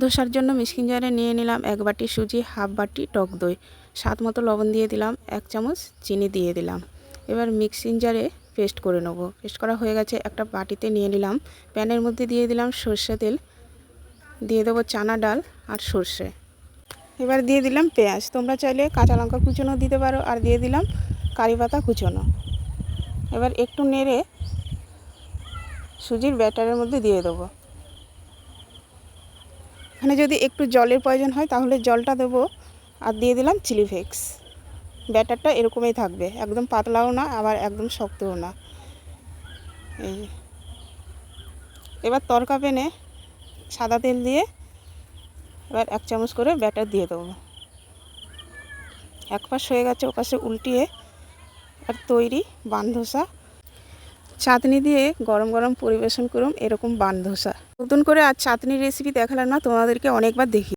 ধোসার জন্য মিক্সিং জারে নিয়ে নিলাম এক বাটি সুজি, হাফ বাটি টক দই। স্বাদ মতো লবণ দিয়ে দিলাম, এক চামচ চিনি দিয়ে দিলাম। এবার মিক্সিং জারে পেস্ট করে নেব। পেস্ট করা হয়ে গেছে, একটা বাটিতে নিয়ে নিলাম। প্যানের মধ্যে দিয়ে দিলাম সর্ষে তেল। দিয়ে দেবো চানা ডাল আর সর্ষে। এবার দিয়ে দিলাম পেঁয়াজ। তোমরা চাইলে কাঁচা লঙ্কা কুচোনো দিতে পারো আর দিয়ে দিলাম কারি পাতা কুচোনো। এবার একটু নেড়ে সুজির ব্যাটারের মধ্যে দিয়ে দেবো। এখানে যদি একটু জলের প্রয়োজন হয়, তাহলে জলটা দেবো আর দিয়ে দিলাম চিলি ফ্লেক্স ব্যাটারটা এরকমই থাকবে, একদম পাতলাও না, আবার একদম শক্তও না। এই এবার তরকা পেনে সাদা তেল দিয়ে এবার এক চামচ করে ব্যাটার দিয়ে দেবো। এক পাশ হয়ে গেছে, ওপাশে উল্টিয়ে আর তৈরি বান ধোসা। চাটনি দিয়ে গরম গরম পরিবেশন করুন, এরকম বান ধোসা। নতুন করে আর চাটনির রেসিপি দেখালাম না, তোমাদেরকে অনেকবার দেখি